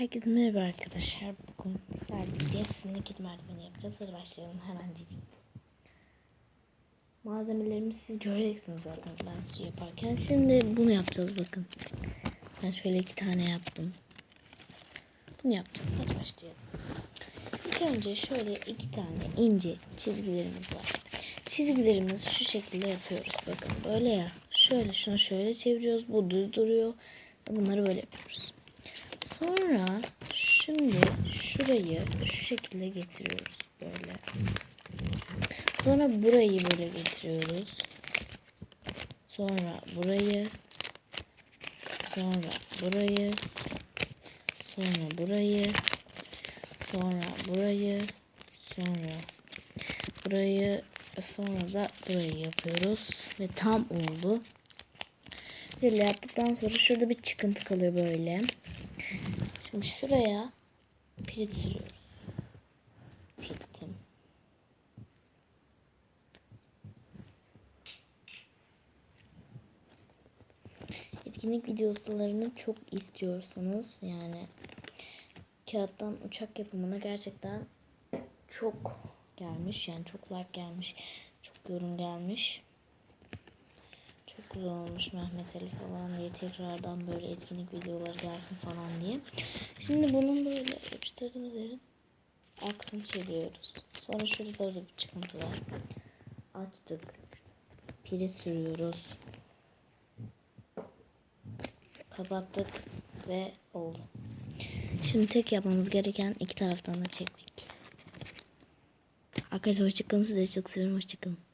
Herkese merhaba arkadaşlar. Bugün sizlerle diye sizinle kedi merdiveni yapacağız. Hadi başlayalım hemen cicik. Malzemelerimizi siz göreceksiniz zaten ben size yaparken. Şimdi bunu yapacağız bakın. Ben şöyle iki tane yaptım. Bunu yapacağız. Hadi başlayalım. İlk önce şöyle iki tane ince çizgilerimiz var. Çizgilerimizi şu şekilde yapıyoruz. Bakın böyle ya. Şöyle şunu şöyle çeviriyoruz. Bu düz duruyor. Bunları böyle yapıyoruz. Sonra şimdi şurayı şu şekilde getiriyoruz böyle. Sonra burayı böyle getiriyoruz. Sonra burayı sonra burayı sonra burayı sonra burayı sonra burayı sonra da burayı yapıyoruz ve tam oldu. Böyle yaptıktan sonra şurada bir çıkıntı kalıyor böyle. Şimdi şuraya pirit sürüyoruz. Piritim. Etkinlik videolarını çok istiyorsanız yani kağıttan uçak yapımına gerçekten çok gelmiş yani çok like gelmiş çok yorum gelmiş çok Mehmet Ali falan diye tekrardan böyle etkinlik videoları gelsin falan diye. Şimdi bunun böyle yapıştırdığımız yerin aklını çeviriyoruz. Sonra şurada böyle bir çıkıntı var. Açtık. Piri sürüyoruz. Kapattık ve oldu. Şimdi tek yapmamız gereken iki taraftan da çekmek. Arkadaşlar hoşçakalın. Sizleri çok seviyorum. Hoşçakalın.